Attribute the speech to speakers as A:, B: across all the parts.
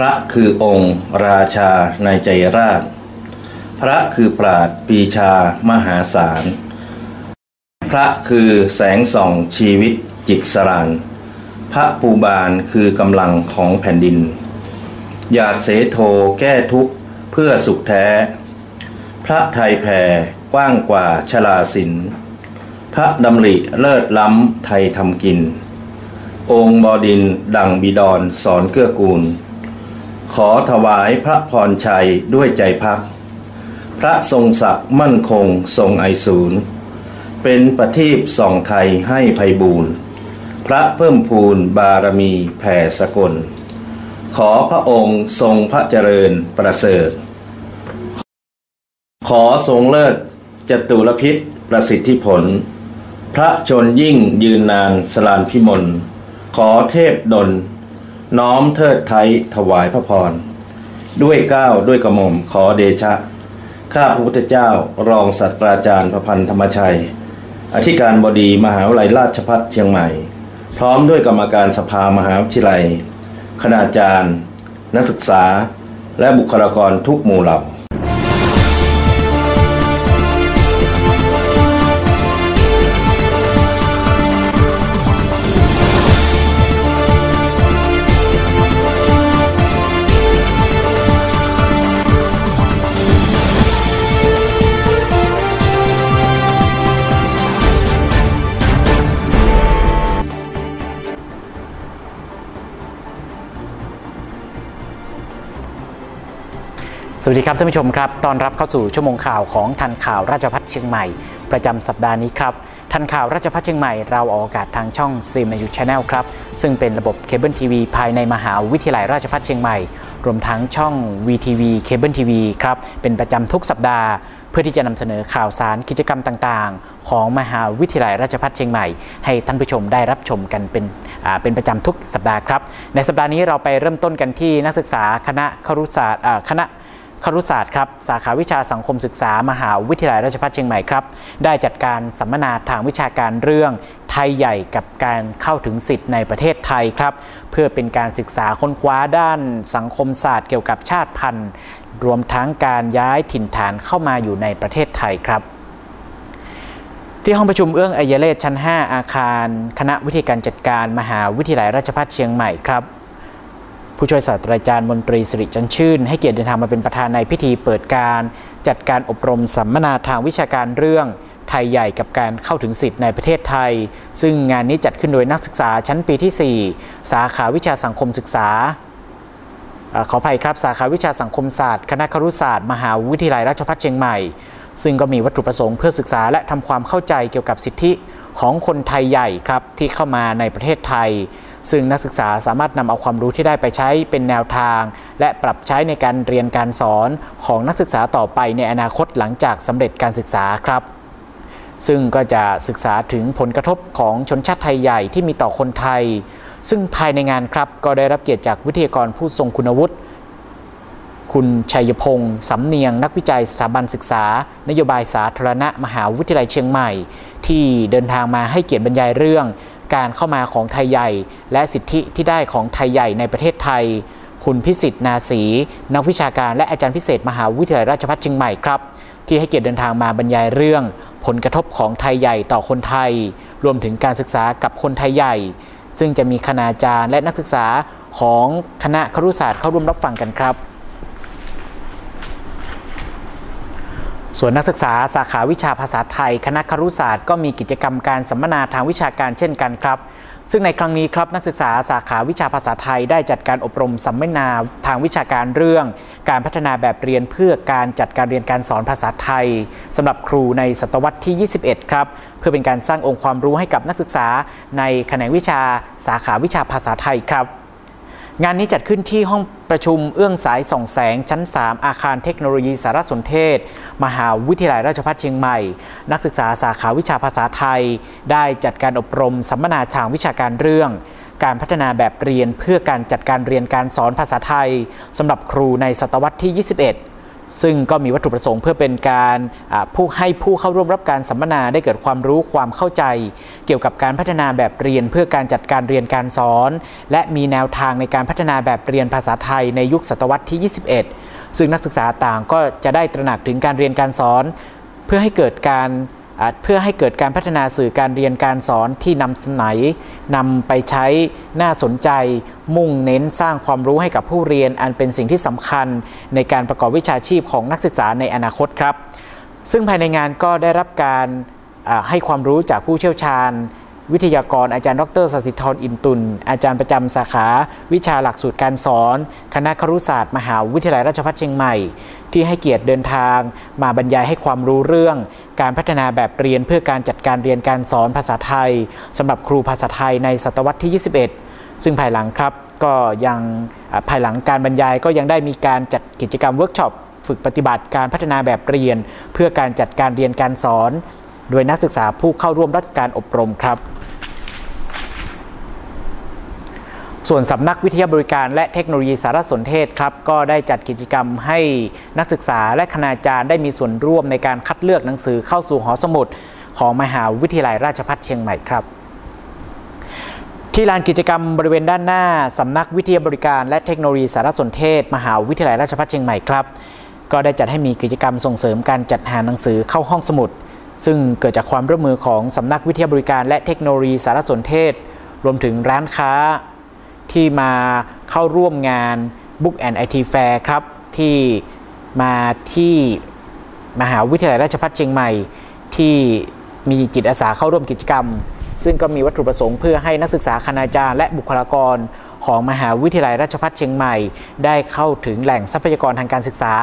A: พระคือองค์ ราชาในใจราช พระคือปราดปีชามหาศาล พระคือแสงส่องชีวิตจิตสรานพระปูบาลคือกำลังของแผ่นดินอยากเสโทแก้ทุกข์เพื่อสุขแท้ พระไทยแผ่กว้างกว่าชลาสิน พระดำริเลิศล้ำไทยทำกิน องค์บอดินดังบิดอนสอนเกื้อกูล ขอถวายพระพรชัยด้วยใจพัก พระทรงศักดิ์มั่นคงทรงไอศูนย์เป็นประทีปส่องไทยให้ไพบูรณ์พระเพิ่มพูนบารมีแผ่สกล ขอพระองค์ทรงพระเจริญประเสริฐ ขอทรงเลิศจตุรพิษประสิทธิผล พระชนยิ่งยืนนานสลานพิมลขอเทพดล น้อมเทิดไทยถวายพระพร ด้วยก้าวด้วยกระหม่อมขอเดชะ ข้าพระพุทธเจ้ารองศาสตราจารย์ประพันธ์ธรรมชัย อธิการบดีมหาวิทยาลัยราชภัฏเชียงใหม่ พร้อมด้วยกรรมการสภามหาวิทยาลัย คณาจารย์ นักศึกษา และบุคลากรทุกหมู่เหล่า
B: วัสดีครับท่านผู้ชมครับ ตอนรับเข้าสู่ชั่วโมงข่าวของทันข่าวราชพัฒเชียงใหม่ ประจำสัปดาห์นี้ครับ ทันข่าวราชพัฒเชียงใหม่ เราออกอากาศทางช่องซีมายูชาแนลครับ ซึ่งเป็นระบบเคเบิลทีวีภายในมหาวิทยาลัยราชพัฒเชียงใหม่ รวมทั้งช่อง VTV เคเบิลทีวีครับ เป็นประจำทุกสัปดาห์ เพื่อที่จะนำเสนอข่าวสารกิจกรรมต่างๆ ของมหาวิทยาลัยราชภัฏเชียงใหม่ ให้ท่านผู้ชมได้รับชมกันเป็นเป็นประจำทุกสัปดาห์ครับ ในสัปดาห์นี้เราไปเริ่มต้นกันที่นักศึกษาคณะครุศาสตร์คณะ ครุศาสตร์ครับสาขาวิชาสังคมศึกษามหาวิทยาลัยราชภัฏเชียงใหม่ครับได้จัดการสัมมนาทางวิชาการเรื่องไทยใหญ่กับการเข้าถึงสิทธิ์ในประเทศไทยครับ เพื่อเป็นการศึกษาค้นคว้าด้านสังคมศาสตร์เกี่ยวกับชาติพันธุ์ รวมทั้งการย้ายถิ่นฐานเข้ามาอยู่ในประเทศไทยครับที่ห้องประชุมเอื้องอัยเลศชั้น 5 อาคาร คณะวิทยาการจัดการมหาวิทยาลัยราชภัฏเชียงใหม่ครับ ผู้ช่วยศาสตราจารย์มนตรีสิริจันชื่น ให้เกียรติเดินทางมาเป็นประธานในพิธีเปิดการจัดการอบรมสัมมนาทางวิชาการเรื่องไทยใหญ่กับการเข้าถึงสิทธิ์ในประเทศไทย ซึ่งงานนี้จัดขึ้นโดยนักศึกษาชั้นปีที่ 4 สาขาวิชาสังคมศึกษาอขออภัยครับสาขาวิชาสังคมศาสตร์ คณะครุศาสตร์ มหาวิทยาลัยราชภัฏเชียงใหม่ ซึ่งก็มีวัตถุประสงค์เพื่อศึกษาและทำความเข้าใจเกี่ยวกับสิทธิของคนไทยใหญ่ครับที่เข้ามาในประเทศไทย ซึ่งนักศึกษาสามารถนำเอาความรู้ที่ได้ไปใช้เป็นแนวทาง และปรับใช้ในการเรียนการสอนของนักศึกษาต่อไปในอนาคตหลังจากสำเร็จการศึกษาครับซึ่งก็จะศึกษาถึงผลกระทบของชนชาติไทยใหญ่ที่มีต่อคนไทย ซึ่งภายในงานครับก็ได้รับเกียรติจากวิทยากรผู้ทรงคุณวุฒิ คุณชัยพงศ์สำเนียง นักวิจัยสถาบันศึกษา นโยบายสาธารณะมหาวิทยาลัยเชียงใหม่ ที่เดินทางมาให้เกียรติบรรยายเรื่อง การเข้ามาของไทยใหญ่ และสิทธิที่ได้ของไทยใหญ่ในประเทศไทย คุณพิสิทธิ์นาสีนักวิชาการและอาจารย์พิเศษมหาวิทยาลัยราชภัฏเชียงใหม่ครับ ที่ให้เกียรติเดินทางมาบรรยายเรื่อง ผลกระทบของไทยใหญ่ต่อคนไทย รวมถึงการศึกษากับคนไทยใหญ่ ซึ่งจะมีคณาจารย์และนักศึกษาของคณะครุศาสตร์เข้าร่วมรับฟังกันครับ ส่วนนักศึกษาสาขาวิชาภาษาไทย คณะครุศาสตร์ก็มีกิจกรรมการสัมมนาทางวิชาการเช่นกันครับ ซึ่งในครั้งนี้ครับนักศึกษาสาขาวิชาภาษาไทยได้จัดการอบรมสัมมนาทางวิชาการเรื่อง การพัฒนาแบบเรียนเพื่อการจัดการเรียนการสอนภาษาไทยสำหรับครูในศตวรรษที่ 21 ครับ เพื่อเป็นการสร้างองค์ความรู้ให้กับนักศึกษาในแขนงวิชาสาขาวิชาภาษาไทยครับงานนี้จัดขึ้นที่ห้อง ประชุมเอื้องสายส่องแสงชั้น 3 อาคารเทคโนโลยีสารสนเทศ มหาวิทยาลัยราชภัฏเชียงใหม่ นักศึกษาสาขาวิชาภาษาไทย ได้จัดการอบรมสัมมนาทางวิชาการเรื่อง การพัฒนาแบบเรียนเพื่อการจัดการเรียนการสอนภาษาไทยสำหรับครูในศตวรรษที่ 21 ซึ่งก็มีวัตถุประสงค์เพื่อเป็นการผู้ให้ผู้เข้าร่วมรับการสัมมนาได้เกิดความรู้ความเข้าใจ เกี่ยวกับการพัฒนาแบบเรียนเพื่อการจัดการเรียนการสอน และมีแนวทางในการพัฒนาแบบเรียนภาษาไทยในยุคศตวรรษที่ 21 ซึ่งนักศึกษาต่างก็จะได้ตระหนักถึงการเรียนการสอน เพื่อให้เกิดการ เพื่อให้เกิดการพัฒนาสื่อการเรียนการสอนที่นำเสนอนำไปใช้น่าสนใจ มุ่งเน้นสร้างความรู้ให้กับผู้เรียน อันเป็นสิ่งที่สำคัญในการประกอบวิชาชีพของนักศึกษาในอนาคตครับ ซึ่งภายในงานก็ได้รับการให้ความรู้จากผู้เชี่ยวชาญ วิทยากรอาจารย์ดรสสิธรอินตุลอาจารย์ประจำสาขา วิชาหลักสูตรการสอน คณะครุศาสตร์ มหาวิทยาลัยราชภัฏเชียงใหม่ ที่ให้เกียรติเดินทาง มาบรรยายให้ความรู้เรื่อง การพัฒนาแบบเรียนเพื่อการจัดการเรียนการสอนภาษาไทยสำหรับครูภาษาไทยในศตวรรษที่ 21 ซึ่งภายหลังครับก็ยังภายหลังการบรรยายก็ยังได้มีการจัดกิจกรรมเวิร์กช็อปฝึกปฏิบัติการพัฒนาแบบเรียน เพื่อการจัดการเรียนการสอน โดยนักศึกษาผู้เข้าร่วมรับการอบรมครับ ส่วนสำนักวิทยาบริการและเทคโนโลยีสารสนเทศครับก็ได้จัดกิจกรรมให้นักศึกษาและคณาจารย์ได้มีส่วนร่วมในการคัดเลือกหนังสือเข้าสู่หอสมุดของมหาวิทยาลัยราชภัฏเชียงใหม่ครับที่ลานกิจกรรมบริเวณด้านหน้าสำนักวิทยาบริการและเทคโนโลยีสารสนเทศ มหาวิทยาลัยราชภัฏเชียงใหม่ครับ ก็ได้จัดให้มีกิจกรรมส่งเสริมการจัดหาหนังสือเข้าห้องสมุด ซึ่งเกิดจากความร่วมมือของสำนักวิทยาบริการและเทคโนโลยีสารสนเทศ รวมถึงร้านค้า ที่มาเข้าร่วมงาน Book and IT Fair ครับ ที่มาที่มหาวิทยาลัยราชภัฏเชียงใหม่ ที่มีจิตอาสาเข้าร่วมกิจกรรม ซึ่งก็มีวัตถุประสงค์เพื่อให้นักศึกษาคณาจารย์และบุคลากรของมหาวิทยาลัยราชภัฏเชียงใหม่ ได้เข้าถึงแหล่งทรัพยากรทางการศึกษา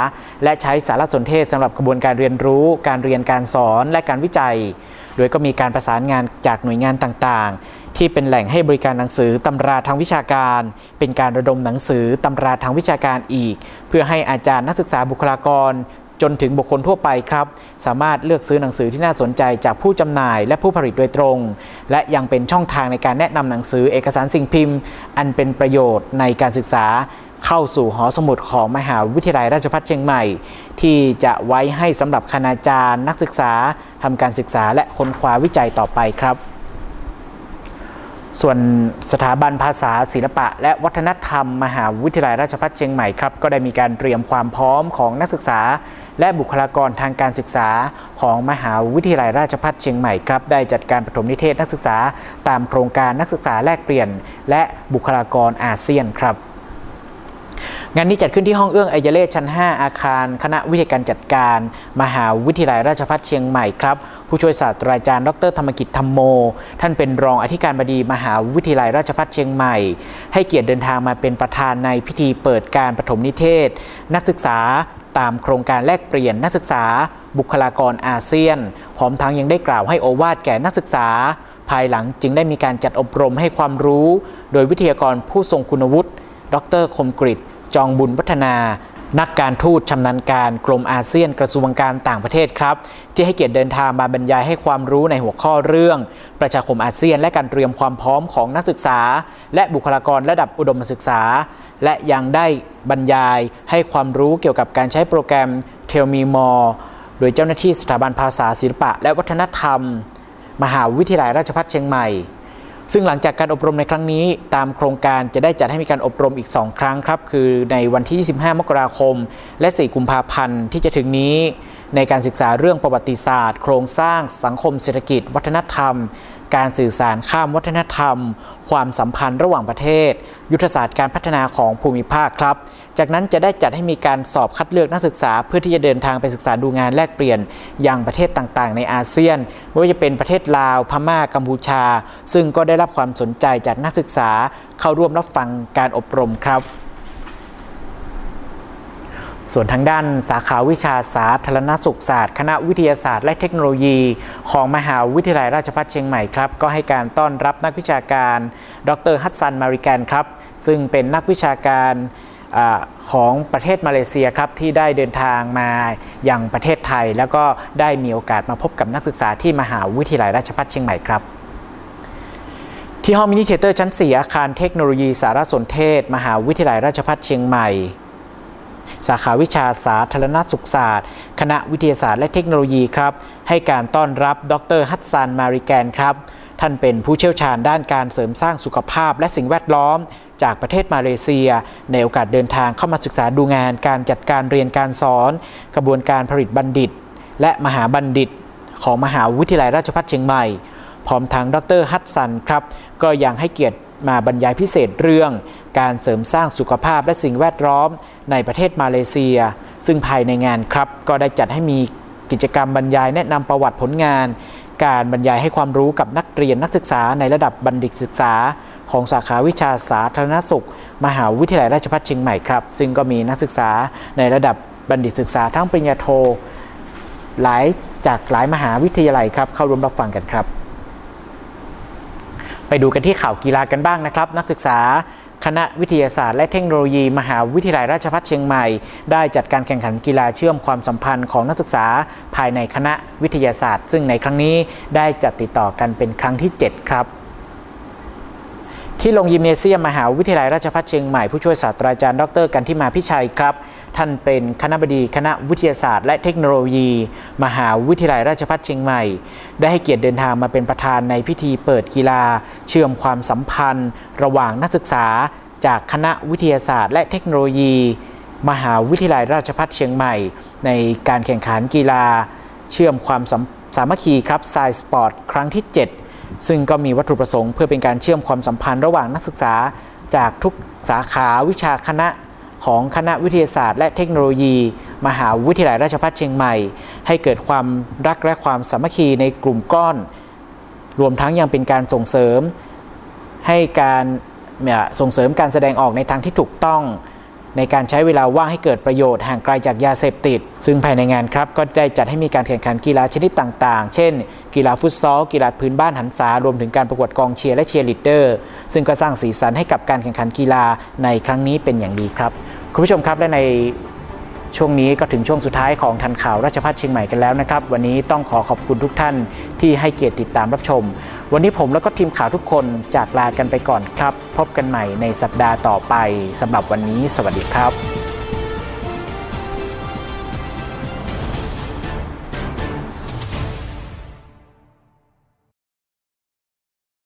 B: และใช้สารสนเทศสำหรับกระบวนการเรียนรู้ การเรียนการสอนและการวิจัย โดยก็มีการประสานงานจากหน่วยงานต่าง ที่เป็นแหล่งให้บริการหนังสือตำราทางวิชาการ เป็นการระดมหนังสือตำราทางวิชาการอีก เพื่อให้อาจารย์นักศึกษาบุคลากร จนถึงบุคคลทั่วไปครับ สามารถเลือกซื้อหนังสือที่น่าสนใจจากผู้จำหน่ายและผู้ผลิตโดยตรง และยังเป็นช่องทางในการแนะนำหนังสือเอกสารสิ่งพิมพ์ อันเป็นประโยชน์ในการศึกษาเข้าสู่หอสมุดของมหาวิทยาลัยราชภัฏเชียงใหม่ ที่จะไว้ให้สำหรับคณาจารย์ นักศึกษาทำการศึกษาและค้นคว้าวิจัยต่อไปครับ ส่วนสถาบันภาษาศิลปะ และวัฒนธรรม มหาวิทยาลัยราชภัฏเชียงใหม่ครับก็ได้มีการเตรียมความพร้อมของนักศึกษา และบุคลากรทางการศึกษาของมหาวิทยาลัยราชภัฏเชียงใหม่ครับได้จัดการปฐมนิเทศนักศึกษา ตามโครงการนักศึกษาแลกเปลี่ยน และบุคลากรอาเซียนครับ งานนี้จัดขึ้นที่ห้องเอื้องไอยเลชั้น 5 อาคาร คณะวิทยาการจัดการ มหาวิทยาลัยราชภัฏเชียงใหม่ครับ ผู้ช่วยศาสตราจารย์ ดรธรรมกิจธรรมโม ท่านเป็นรองอธิการบดีมหาวิทยาลัยราชภัฏเชียงใหม่ ให้เกียรติเดินทางมาเป็นประธานในพิธีเปิดการปฐมนิเทศ นักศึกษาตามโครงการแลกเปลี่ยนนักศึกษา บุคลากรอาเซียน พร้อมทั้งยังได้กล่าวให้โอวาทแก่นักศึกษา ภายหลังจึงได้มีการจัดอบรมให้ความรู้ โดยวิทยากรผู้ทรงคุณวุฒิ ดรคมกริต จองบุญวัฒนา นักการทูตชำนาญการกรมอาเซียนกระทรวงการต่างประเทศครับ ที่ให้เกียรติเดินทางมาบรรยายให้ความรู้ในหัวข้อเรื่อง ประชาคมอาเซียนและการเตรียมความพร้อมของนักศึกษา และบุคลากรระดับอุดมศึกษา และยังได้บรรยายให้ความรู้เกี่ยวกับการใช้โปรแกรมเทลมีมอโดยเจ้าหน้าที่สถาบันภาษาศิลปะ และวัฒนธรรม มหาวิทยาลัยราชภัฏเชียงใหม่ ซึ่งหลังจากการอบรมในครั้งนี้ตามโครงการจะได้จัดให้มีการอบรมอีก 2 ครั้งครับ คือในวันที่ 25 มกราคม และ 4 กุมภาพันธ์ที่จะถึงนี้ ในการศึกษาเรื่องประวัติศาสตร์ โครงสร้าง สังคมเศรษฐกิจ วัฒนธรรม การสื่อสารข้ามวัฒนธรรม ความสัมพันธ์ระหว่างประเทศ ยุทธศาสตร์การพัฒนาของภูมิภาคครับ จากนั้นจะได้จัดให้มีการสอบคัดเลือกนักศึกษา เพื่อที่จะเดินทางไปศึกษาดูงานแลกเปลี่ยนยังประเทศต่างๆ ในอาเซียนไม่ว่าจะเป็นประเทศลาว พม่า กัมพูชา ซึ่งก็ได้รับความสนใจจากนักศึกษาเข้าร่วมรับฟังการอบรมครับ ส่วนทางด้านสาขาวิชาสาธารณสุขศาสตร์ คณะวิทยาศาสตร์และเทคโนโลยี ของมหาวิทยาลัยราชภัฏเชียงใหม่ครับ ก็ให้การต้อนรับนักวิชาการ ดรฮัตซันมาริกันครับ ซึ่งเป็นนักวิชาการอของประเทศมาเลเซียครับที่ได้เดินทางมาอย่างประเทศไทย แล้วก็ได้มีโอกาสมาพบกับนักศึกษาที่มหาวิทยาลัยราชภัฏเชียงใหม่ครับที่ห้องมินิเทเตอร์ชั้น 4 อาคารเทคโนโลยีสารสนเทศ มหาวิทยาลัยราชภัฏเชียงใหม่ สาขาวิชาสาธารณสุขศาสตร์ คณะวิทยาศาสตร์และเทคโนโลยีครับ ให้การต้อนรับดรฮัตซันมาริแกนครับ ท่านเป็นผู้เชี่ยวชาญด้านการเสริมสร้างสุขภาพและสิ่งแวดล้อม จากประเทศมาเลเซีย ในโอกาสเดินทางเข้ามาศึกษาดูงาน การจัดการเรียนการสอน กระบวนการผลิตบัณฑิต และมหาบัณฑิต ของมหาวิทยาลัยราชภัฏเชียงใหม่ พร้อมทั้งดรฮัตสันครับก็ยังให้เกียรติ มาบรรยายพิเศษเรื่อง การเสริมสร้างสุขภาพและสิ่งแวดล้อมในประเทศมาเลเซีย ซึ่งภายในงานครับก็ได้จัดให้มีกิจกรรมบรรยายแนะนำประวัติผลงาน การบรรยายให้ความรู้กับนักเรียนนักศึกษาในระดับบัณฑิตศึกษา ของสาขาวิชาสาธารณสุข มหาวิทยาลัยราชภัฏเชียงใหม่ครับ ซึ่งก็มีนักศึกษาในระดับบัณฑิตศึกษาทั้งปริญญาโท หลายจากหลายมหาวิทยาลัยครับเข้าร่วมรับฟังกันครับ ไปดูกันที่ข่าวกีฬากันบ้างนะครับ นักศึกษาคณะวิทยาศาสตร์และเทคโนโลยี มหาวิทยาลัยราชภัฏเชียงใหม่ ได้จัดการแข่งขันกีฬาเชื่อมความสัมพันธ์ของนักศึกษาภายในคณะวิทยาศาสตร์ ซึ่งในครั้งนี้ได้จัดติดต่อกันเป็นครั้งที่ 7 ครับที่โรงยิมเนเซียมมหาวิทยาลัยราชภัฏเชียงใหม่ผู้ช่วยศาสตราจารย์ดรกันทิมาพิชัยครับ ท่านเป็นคณะบดีคณะวิทยาศาสตร์ และเทคโนโลยี มหาวิทยาลัยราชภัฏเชียงใหม่ ได้ให้เกียรติเดินทางมาเป็นประธานในพิธีเปิดกีฬา เชื่อมความสัมพันธ์ ระหว่างนักศึกษา จากคณะวิทยาศาสตร์ และเทคโนโลยี มหาวิทยาลัยราชภัฏเชียงใหม่ ในการแข่งขันกีฬา เชื่อมความสสามัคคีครับไซสปอร์ตครั้งที่ 7 ซึ่งก็มีวัตถุประสงค์เพื่อเป็นการเชื่อมความสัมพันธ์ระหว่างนักศึกษาจากทุกสาขาวิชาคณะ ของคณะวิทยาศาสตร์ และเทคโนโลยี มหาวิทยาลัยราชภัฏเชียงใหม่ ให้เกิดความรักและความสามัคคีในกลุ่มก้อน รวมทั้งยังเป็นการส่งเสริม ให้การส่งเสริมการแสดงออกในทางที่ถูกต้อง ในการใช้เวลาว่างให้เกิดประโยชน์ห่างไกลจากยาเสพติด ซึ่งภายในงานครับก็ได้จัดให้มีการแข่งขันกีฬาชนิดต่าง ๆ เช่น กีฬาฟุตซอล กีฬาพื้นบ้านหันษารวมถึงการประกวดกองเชียร์และเชียร์ลีดเดอร์ ซึ่งก็สร้างสีสันให้กับการแข่งขันกีฬาในครั้งนี้เป็นอย่างดีครับ คุณผู้ชมครับและในช่วงนี้ก็ถึงช่วงสุดท้ายของทันข่าวราชพัฒเชียงใหม่กันแล้วนะครับ วันนี้ต้องขอขอบคุณทุกท่านที่ให้เกียรติติดตามรับชม วันนี้ผมแล้วก็ทีมข่าวทุกคนจากลากันไปก่อนครับ พบกันใหม่ในสัปดาห์ต่อไปสำหรับวันนี้ สวัสดีครับ